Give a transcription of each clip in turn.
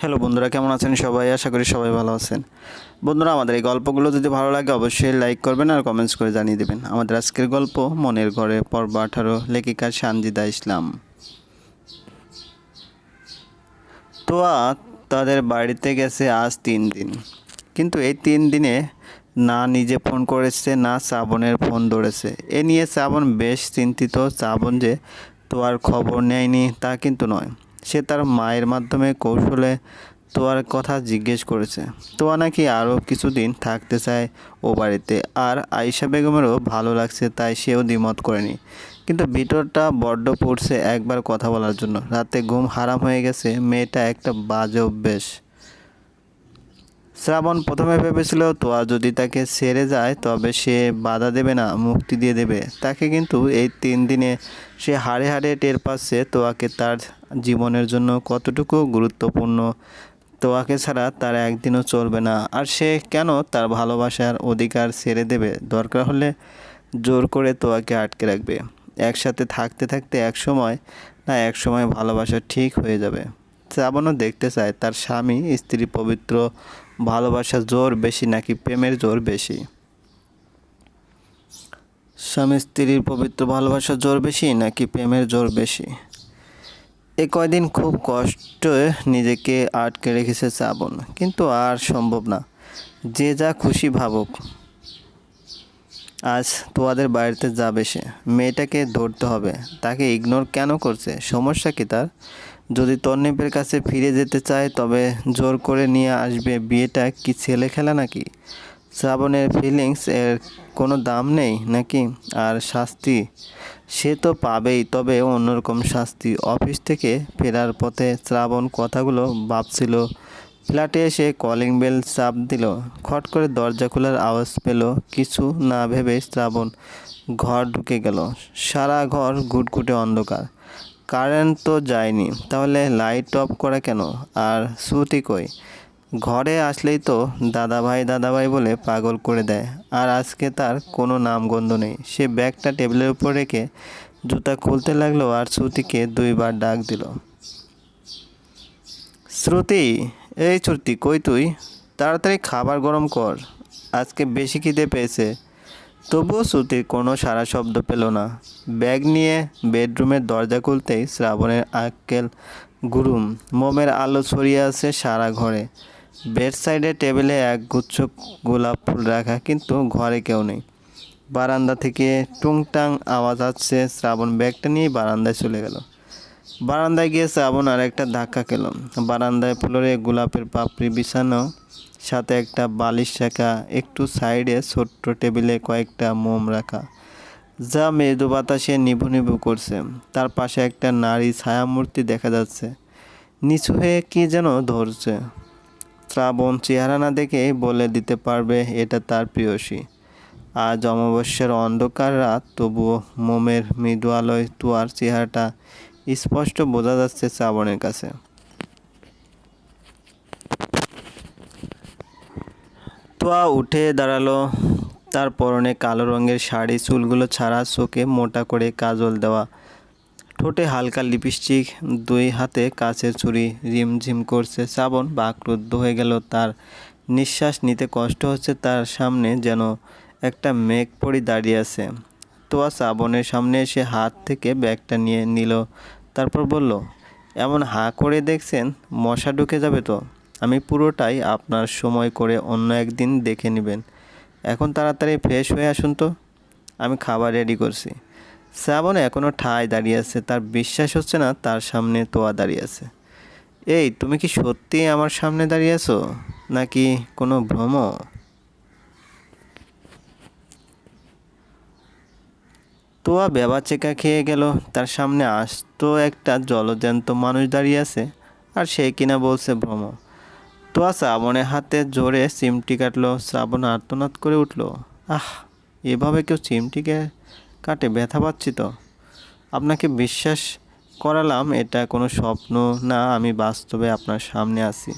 Hello বন্ধুরা, কেমন আছেন সবাই? আশা করি সবাই ভালো আছেন। বন্ধুরা, আমাদের এই গল্পগুলো যদি ভালো লাগে, অবশ্যই লাইক করবেন আর কমেন্টস করে জানিয়ে দেবেন। আমাদের আজকের গল্প, মনের ঘরে, পর্ব আঠারো, লেখিকা সানজিদা ইসলাম। তোয়া তাদের বাড়িতে গেছে আজ তিন দিন। কিন্তু এই তিন দিনে না নিজে ফোন করেছে, না শ্রাবণের ফোন ধরেছে। এ নিয়ে শ্রাবণ বেশ চিন্তিত। শ্রাবণ যে তোয়ার খবর নেয়নি তা কিন্তু নয়। সে তার মায়ের মাধ্যমে কৌশলে তোয়ার কথা জিজ্ঞেস করেছে। তোয়া নাকি আরও কিছুদিন থাকতে চায় ও বাড়িতে, আর আয়েশা বেগমেরও ভালো লাগছে তাই সেও দ্বিমত করেনি। কিন্তু ভিতরটা বড্ড পড়ছে একবার কথা বলার জন্য। রাতে ঘুম হারাম হয়ে গেছে, মেয়েটা একটা বাজে অভ্যেস। শ্রাবণ প্রথমে ভেবেছিল তোয়া যদি তাকে ছেড়ে যায়, তবে সে বাধা দেবে না, মুক্তি দিয়ে দেবে। তাকে কিন্তু এই তিন দিনে সে হাড়ে হাড়ে টের পাচ্ছে তোয়াকে তার জীবনের জন্য কতটুকু গুরুত্বপূর্ণ। তোয়াকে ছাড়া তার একদিনও চলবে না। আর সে কেন তার ভালোবাসার অধিকার ছেড়ে দেবে? দরকার হলে জোর করে তোয়াকে আটকে রাখবে। একসাথে থাকতে থাকতে এক সময় না এক সময় ভালোবাসা ঠিক হয়ে যাবে। শ্রাবণও দেখতে চায় তার স্বামী স্ত্রী পবিত্র ভালোবাসা জোর বেশি নাকি প্রেমের জোর বেশি? স্বামী স্ত্রীর পবিত্র ভালোবাসা জোর বেশি নাকি প্রেমের জোর বেশি? এ কয়দিন খুব কষ্টে নিজেকে আটকে রেখেছে শ্রাবণ, কিন্তু আর সম্ভব না। যে যা খুশি ভাবুক। আজ তোয়াদের বাড়িতে যাবে সে। মেয়েটাকে ধরতে হবে। তাকে ইগনোর কেন করছে? সমস্যা কি তার? যদি তন্নিপের কাছে ফিরে যেতে চায়, তবে জোর করে নিয়ে আসবে। বিয়েটা কি ছেলে খেলা নাকি? শ্রাবণের ফিলিংস এর কোনো দাম নেই নাকি? আর শাস্তি? সে তো পাবেই, তবে অন্যরকম শাস্তি। অফিস থেকে ফেরার পথে শ্রাবণ কথাগুলো ভাবছিল। ফ্ল্যাটে এসে কলিং বেল চাপ দিল। খট করে দরজা খোলার আওয়াজ পেল। কিছু না ভেবে শ্রাবণ ঘর ঢুকে গেল। সারা ঘর ঘুটঘুটে অন্ধকার। কারেন্ট তো যায়নি, তাহলে লাইট অফ করা কেন? আর শ্রুতি কই? ঘরে আসলেই তো দাদাভাই দাদাভাই বলে পাগল করে দেয়, আর আজকে তার কোনো নামগন্ধ নেই। সে ব্যাগটা টেবিলের উপর রেখে জুতা খুলতে লাগল আর শ্রুতিকে দুইবার ডাক দিল। শ্রুতি, এই শ্রুতি, কই তুই? তাড়াতাড়ি খাবার গরম কর, আজকে বেশি খিদে পেয়েছে। তবুও শ্রুতির কোনো সারা শব্দ পেল না। ব্যাগ নিয়ে বেডরুমের দরজা খুলতেই শ্রাবণের আক্কেল গুরুম মোমের আলো ছড়িয়ে আছে সারা ঘরে। বেড সাইডে টেবিলে এক গুচ্ছ গোলাপ ফুল রাখা, কিন্তু ঘরে কেউ নেই। বারান্দা থেকে টুংটাং আওয়াজ আসছে, শ্রাবণ ব্যাগটা নিয়ে বারান্দায় চলে গেল। বারান্দায় গিয়ে শ্রাবণ আর একটা ধাক্কা খেল। বারান্দায় ফ্লোরে গোলাপের পাপড়ি বিছানো সাথে একটা বালিশ রাখা, একটু সাইডে ছোট্ট টেবিলে কয়েকটা মোম রাখা। যা মৃদু বাতাসে নিভু নিভু করছে। তার পাশে একটা নারী ছায়ামূর্তি দেখা যাচ্ছে। নিচু হয়ে কি যেন ধরছে। শ্রাবণ চেহারা না দেখে বলে দিতে পারবে, এটা তার প্রিয়সী। আজ অমাবস্যার অন্ধকার রাত, তবুও মোমের মৃদু আলোয় তুয়ার চেহারাটা স্পষ্ট বোঝা যাচ্ছে শ্রাবণের কাছে। তোয়া উঠে দাঁড়াল। তার পরনে কালো রঙের শাড়ি, চুলগুলো ছাড়া চোখে মোটা করে কাজল দেওয়া। ঠোঁটে হালকা লিপস্টিক, দুই হাতে কাছের চুড়ি রিমঝিম করছে শ্রাবণ বাকরুদ্ধ হয়ে গেল তার। নিঃশ্বাস নিতে কষ্ট হচ্ছে তার সামনে যেন একটা মেঘ পড়ি দাঁড়িয়ে আছে। তোয়া শ্রাবণের সামনে এসে হাত থেকে ব্যাগটা নিয়ে নিল, তারপর বলল, এমন হাঁ করে দেখছেন? মশা ঢুকে যাবে তো? আমি পুরোটাই আপনার সময় করে অন্য একদিন দেখে নেবেন। এখন তাড়াতাড়ি ফ্রেশ হয়ে আসুন তো। আমি খাবার রেডি করছি। শ্রাবণ এখনও ঠায় দাঁড়িয়ে আছে, তার বিশ্বাস হচ্ছে না তার সামনে তোয়া দাঁড়িয়ে আছে। এই, তুমি কি সত্যি আমার সামনে দাঁড়িয়ে আছো? নাকি কোনো ভ্রম? তোয়া বেবা চেকা খেয়ে গেল, তার সামনে আসতো একটা জলজ্যান্ত মানুষ দাঁড়িয়ে আছে, আর সে কিনা বলছে ভ্রম। তোয়া শ্রাবণের হাতে জোরে চিমটি কাটলো। শ্রাবণ আর্তনাদ করে উঠল। আহ, এভাবে কেউ চিমটিকে কাটে? ব্যথা পাচ্ছি তো। আপনাকে বিশ্বাস করালাম, এটা কোনো স্বপ্ন না, আমি বাস্তবে আপনার সামনে আছি।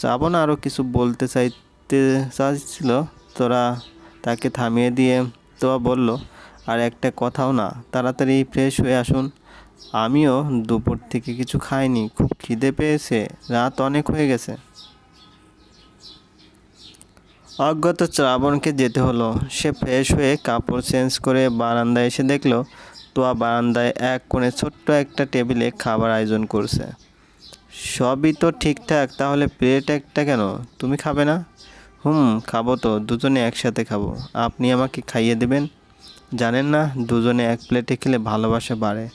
শ্রাবণ আরও কিছু বলতে চাইতে চাইছিল। তোরা তাকে থামিয়ে দিয়ে তোয়া বলল, আর একটা কথাও না, তাড়াতাড়ি ফ্রেশ হয়ে আসুন। আমিও দুপুর থেকে কিছু খাইনি, খুব খিদে পেয়েছে, রাত অনেক হয়ে গেছে। অজ্ঞাত শ্রাবণকে যেতে হলো। সে ফ্রেশ হয়ে কাপড় চেঞ্জ করে বারান্দায় এসে দেখল, তোয়া বারান্দায় এক কোণে ছোট্ট একটা টেবিলে খাবার আয়োজন করছে। সবই তো ঠিকঠাক, তাহলে প্লেট একটা কেন? তুমি খাবে না? হুম, খাব তো, দুজনে একসাথে খাব। আপনি আমাকে খাইয়ে দেবেন? জানেন না, দুজনে এক প্লেটে খেলে ভালোবাসা বাড়ে।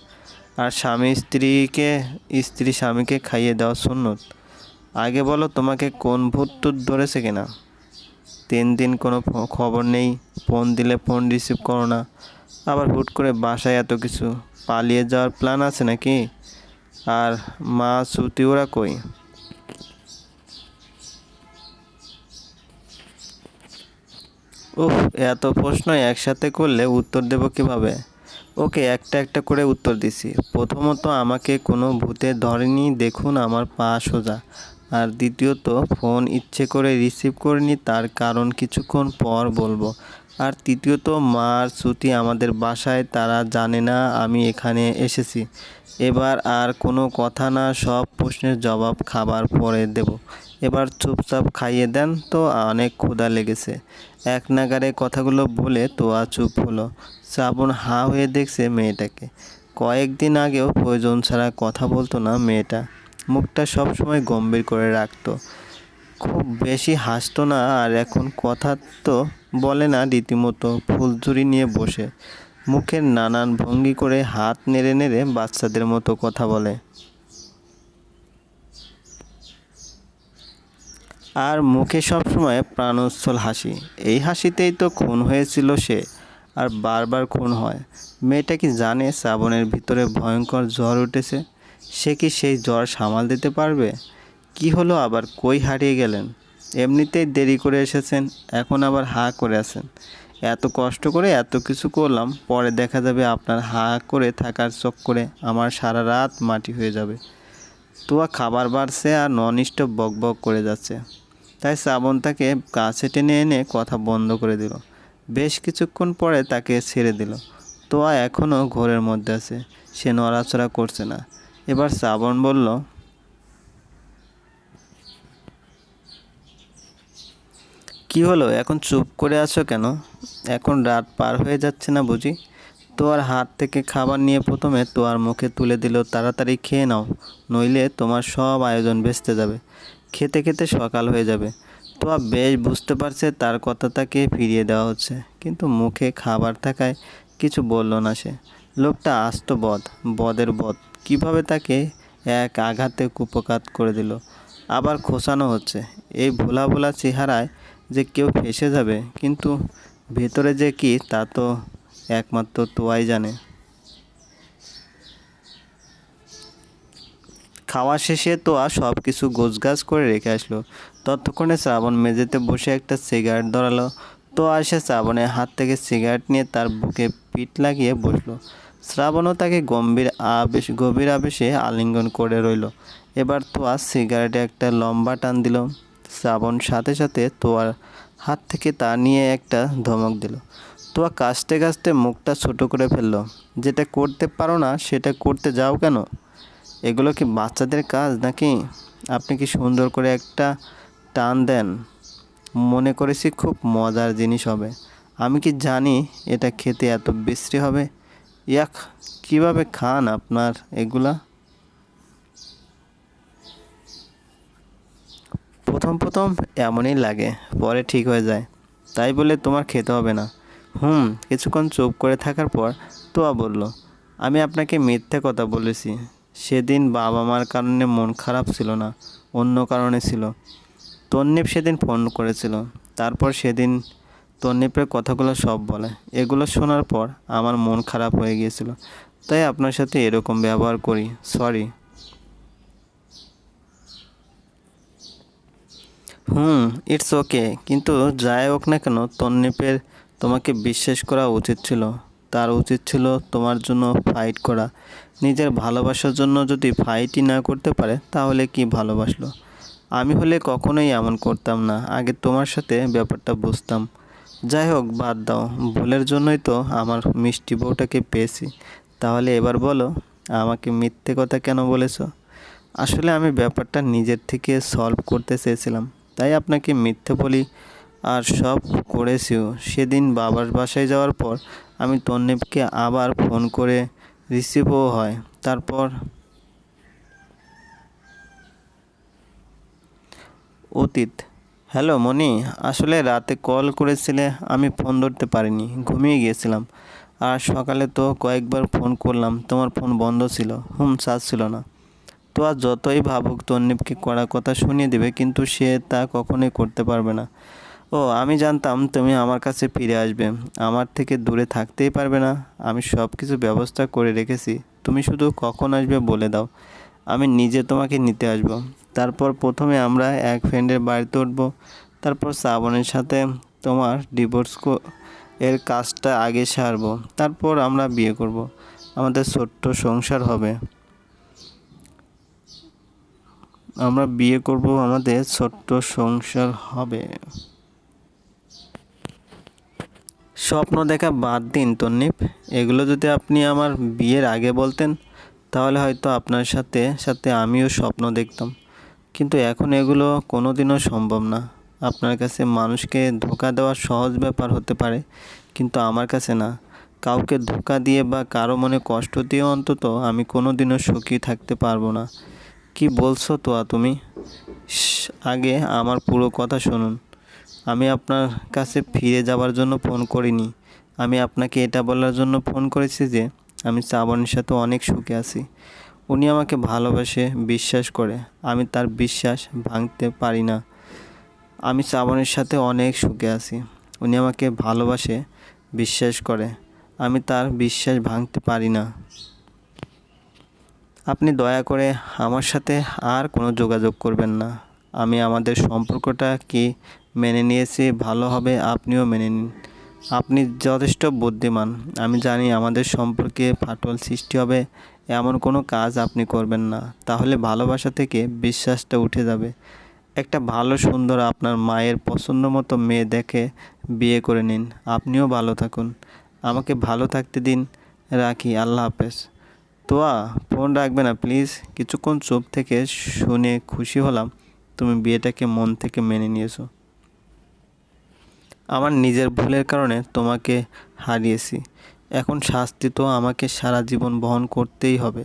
আর স্বামী স্ত্রীকে, স্ত্রী স্বামীকে খাইয়ে দেওয়া সুন্নত। আগে বলো তোমাকে কোন ভূত ধরেছে কিনা? তিন দিন কোনো খবর নেই, ফোন দিলে ফোন রিসিভ করো না। আবার হুট করে বাসায় এত কিছু। পালিয়ে যাওয়ার প্ল্যান আছে নাকি? আর মা শ্রুতি ওরা কই? উফ, এত প্রশ্ন একসাথে করলে উত্তর দেব কীভাবে? ওকে একটা একটা করে উত্তর দিছি। প্রথমত আমাকে কোনো ভূতে ধরেনি, দেখুন আমার পা সোজা। আর দ্বিতীয়ত, ফোন ইচ্ছে করে রিসিভ করিনি, তার কারণ কিছুক্ষণ পর বলব। আর তৃতীয়ত, মার শ্রুতি আমাদের বাসায়, তারা জানে না আমি এখানে এসেছি। এবার আর কোনো কথা না, সব প্রশ্নের জবাব খাবার পরে দেব। এবার চুপচাপ খাইয়ে দেন তো অনেক ক্ষুধা লেগেছে। এক নাগারে কথাগুলো বলে তোয়া চুপ হলো। শ্রাবণ হা হয়ে দেখছে মেয়েটাকে। কয়েকদিন আগেও প্রয়োজন ছাড়া কথা বলতো না মেয়েটা। মুখটা সবসময় গম্ভীর করে রাখতো। খুব বেশি হাসতো না আর এখন কথা তো বলে না রীতিমতো ফুলঝুরি নিয়ে বসে। মুখের নানান ভঙ্গি করে হাত নেড়ে নেড়ে বাচ্চাদের মতো কথা বলে। আর মুখে সবসময় প্রাণোচ্ছল হাসি। এই হাসিতেই তো খুন হয়েছিল সে, আর বারবার খুন হয়। মেয়েটা কি জানে শ্রাবণের ভিতরে ভয়ঙ্কর জ্বর উঠেছে? সে কি সেই জ্বর সামাল দিতে পারবে? কি হলো আবার? কই হারিয়ে গেলেন? এমনিতেই দেরি করে এসেছেন, এখন আবার হা করে আছেন। এত কষ্ট করে এত কিছু করলাম, পরে দেখা যাবে আপনার হা করে থাকার চক্করে আমার সারা রাত মাটি হয়ে যাবে। তোয়া খাবার বাড়ছে আর নন স্টপ বক বক করে যাচ্ছে। তাই শ্রাবণ তাকে কাছে টেনে এনে কথা বন্ধ করে দিল। বেশ কিছুক্ষণ পরে তাকে ছেড়ে দিল। তোয়া এখনও ঘোরের মধ্যে আছে, সে নড়াচড়া করছে না। এবার শ্রাবণ বলল, কি হলো? এখন চুপ করে আছো কেন? এখন রাত পার হয়ে যাচ্ছে না বুঝি? তোয়ার হাত থেকে খাবার নিয়ে প্রথমে তোয়ার মুখে তুলে দিল, তাড়াতাড়ি খেয়ে নাও, নইলে তোমার সব আয়োজন ভেস্তে যাবে, খেতে খেতে সকাল হয়ে যাবে। তোয়া বেশ বুঝতে পারছে তার কথা তাকে ফিরিয়ে দেওয়া হচ্ছে, কিন্তু মুখে খাবার থাকায় কিছু বলল না সে। লোকটা আস্ত বদ, বদের বদ। কীভাবে তাকে এক আঘাতে কুপকাত করে দিল? আবার খোসানো হচ্ছে। এই ভোলা ভোলা চেহারায় যে কেউ ফেসে যাবে, কিন্তু ভেতরে যে কি তা তো একমাত্র তোয়াই জানে। খাওয়া শেষে তোয়া সব কিছু গোছগাছ করে রেখে আসলো। ততক্ষণে শ্রাবণ মেঝেতে বসে একটা সিগারেট ধরালো। তো আসে শ্রাবণের হাত থেকে সিগারেট নিয়ে তার বুকে পিঠ লাগিয়ে বসল। শ্রাবণও তাকে গম্ভীর আবেশ, গভীর আবেশে আলিঙ্গন করে রইল। এবার তোয়া সিগারেটে একটা লম্বা টান দিল। শ্রাবণ সাথে সাথে তোয়ার হাত থেকে তা নিয়ে একটা ধমক দিল। তোয়া কাশতে কাশতে মুখটা ছোট করে ফেলল। যেটা করতে পারো না, সেটা করতে যাও কেন? এগুলো কি বাচ্চাদের কাজ নাকি? আপনি কি সুন্দর করে একটা টান দেন? মনে করেছি খুব মজার জিনিস হবে। আমি কি জানি এটা খেতে এত বিশ্রী হবে? ইয়াক, কীভাবে খান আপনার এগুলা? প্রথম প্রথম এমনই লাগে, পরে ঠিক হয়ে যায়। তাই বলে তোমার খেতে হবে না। হুম, কিছুক্ষণ চুপ করে থাকার পর তোয়া বলল, আমি আপনাকে মিথ্যে কথা বলেছি। সেদিন বাবা মার কারণে মন খারাপ ছিল না, অন্য কারণে ছিল। তন্নিপ সেদিন ফোন করেছিল। তারপর সেদিন তন্নিপের কথাগুলো সব বলে। এগুলো শোনার পর আমার মন খারাপ হয়ে গিয়েছিল। তাই আপনার সাথে এরকম ব্যবহার করি। সরি হুম ইটস ওকে কিন্তু যাই হোক না কেন, তন্নিপের তোমাকে বিশ্বাস করা উচিত ছিল। তার উচিত ছিল তোমার জন্য ফাইট করা। নিজের ভালোবাসার জন্য যদি ফাইটই না করতে পারে, তাহলে কি ভালোবাসলো? আমি হলে কখনোই এমন করতাম না। আগে তোমার সাথে ব্যাপারটা বুঝতাম। যাই হোক, বাদ দাও। ভুলের জন্যই তো আমার মিষ্টি বউটাকে পেয়েছি। তাহলে এবার বলো, আমাকে মিথ্যে কথা কেন বলেছ? আসলে আমি ব্যাপারটা নিজের থেকে সলভ করতে চেয়েছিলাম। তাই আপনাকে মিথ্যে বলি আর সব করেছিও সেদিন বাবার বাসায় যাওয়ার পর আমি তন্নিপকে আবার ফোন করে রিসিভও হয়। তারপর অতীত হ্যালো মনি, আসলে রাতে কল করেছিলে, আমি ফোন ধরতে পারিনি, ঘুমিয়ে গিয়েছিলাম। আর সকালে তো কয়েকবার ফোন করলাম, তোমার ফোন বন্ধ ছিল, হুম, চার্জ ছিল না। তো আর যতই ভাবুক, তন্নিপকে কড়া কথা শুনিয়ে দেবে, কিন্তু সে তা কখনোই করতে পারবে না। ও, আমি জানতাম তুমি আমার কাছে ফিরে আসবে, আমার থেকে দূরে থাকতেই পারবে না, আমি সব কিছু ব্যবস্থা করে রেখেছি, তুমি শুধু কখন আসবে বলে দাও, আমি নিজে তোমাকে নিতে আসব। তারপর প্রথমে আমরা এক ফ্রেন্ডের বাড়িতে উঠবো। তারপর শ্রাবণের সাথে তোমার ডিভোর্স এর কাজটা আগে সারবো। তারপর আমরা বিয়ে করব। আমাদের ছোট্ট সংসার হবে। আমরা বিয়ে করব, আমাদের ছোট্ট সংসার হবে। স্বপ্ন দেখা বাদ দিন তন্নিপ এগুলো যদি আপনি আমার বিয়ের আগে বলতেন, তাহলে হয়তো আপনার সাথে সাথে আমিও স্বপ্ন দেখতাম। কিন্তু এখন এগুলো কোনো দিনও সম্ভব না। আপনার কাছে মানুষকে ধোকা দেওয়া সহজ ব্যাপার হতে পারে, কিন্তু আমার কাছে না। কাউকে ধোকা দিয়ে বা কারও মনে কষ্ট দিয়ে অন্তত আমি কোনো দিনও সুখী থাকতে পারব না। কি বলছো তো তুমি? আগে আমার পুরো কথা শুনুন। আমি আপনার কাছে ফিরে যাওয়ার জন্য ফোন করিনি। আমি আপনাকে এটা বলার জন্য ফোন করেছি যে, আমি শ্রাবণের সাথে অনেক সুখে আছি। উনি আমাকে ভালোবাসে বিশ্বাস করে। আমি তার বিশ্বাস ভাঙতে পারি না। আমি শ্রাবণের সাথে অনেক সুখে আছি। উনি আমাকে ভালোবাসে, বিশ্বাস করে। আমি তার বিশ্বাস ভাঙতে পারি না। আপনি দয়া করে আমার সাথে আর কোনো যোগাযোগ করবেন না। আমি আমাদের সম্পর্কটা কি মেনে নিয়েছি, ভালো হবে, আপনিও মেনে নিন। আপনি যথেষ্ট বুদ্ধিমান। আমি জানি আমাদের সম্পর্কে ফাটল সৃষ্টি হবে। এমন কোনো কাজ আপনি করবেন না। তাহলে ভালোবাসা থেকে বিশ্বাসটা উঠে যাবে। একটা ভালো সুন্দর আপনার মায়ের পছন্দ মতো মেয়ে দেখে বিয়ে করে নিন। আপনিও ভালো থাকুন। আমাকে ভালো থাকতে দিন। রাখি। আল্লাহ হাফেজ। তোয়া, ফোন রাখবে না, প্লিজ। কিছুক্ষণ চুপ থেকে শুনে খুশি হলাম। তুমি বিয়েটাকে মন থেকে মেনে নিয়েছো। আমার নিজের ভুলের কারণে তোমাকে হারিয়েছি। এখন শাস্তি তো আমাকে সারা জীবন বহন করতেই হবে।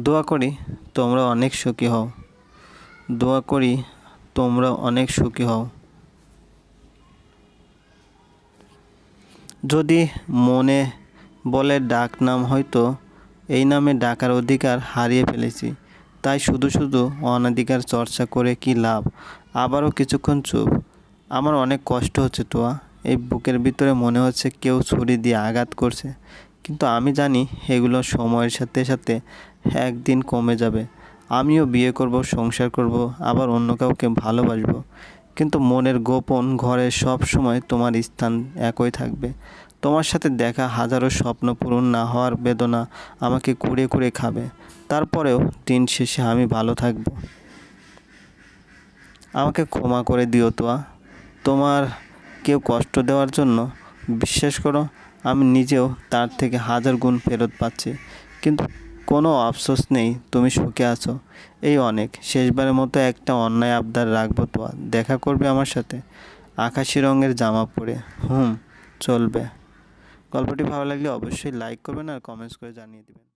দোয়া করি তোমরা অনেক সুখী হও। দোয়া করি তোমরা অনেক সুখী হও। যদি মনে বলে ডাক নাম হয়তো এই নামে ডাকার অধিকার হারিয়ে ফেলেছি, তাই শুধু শুধু অনাধিকার চর্চা করে কি লাভ? আবারও কিছুক্ষণ চুপ। আমার অনেক কষ্ট হচ্ছে, তোয়া। এই বুকের ভিতরে মনে হচ্ছে কেউ ছুরি দিয়ে আঘাত করছে। কিন্তু আমি জানি এগুলো সময়ের সাথে সাথে একদিন কমে যাবে। আমিও বিয়ে করব, সংসার করব, আবার অন্য কাউকে ভালোবাসবো। কিন্তু মনের গোপন ঘরে সব সময় তোমার স্থান একই থাকবে। তোমার সাথে দেখা হাজারো স্বপ্ন পূরণ না হওয়ার বেদনা আমাকে কুড়ে কুড়ে খাবে। তারপরেও দিন শেষে আমি ভালো থাকব। আমাকে ক্ষমা করে দিও তোয়া। তোমার কেউ কষ্ট দেওয়ার জন্য বিশ্বাস করো, আমি নিজেও তার থেকে হাজার গুণ ফেরত পাচ্ছি। কিন্তু কোনো আফসোস নেই, তুমি সুখে আছো। এই অনেক, শেষবারের মতো একটা অন্যায় আবদার রাখব তো দেখা করবে আমার সাথে? আকাশি রঙের জামা পরে, হুম, চলবে। গল্পটি ভালো লাগলে অবশ্যই লাইক করবেন আর কমেন্টস করে জানিয়ে দেবেন।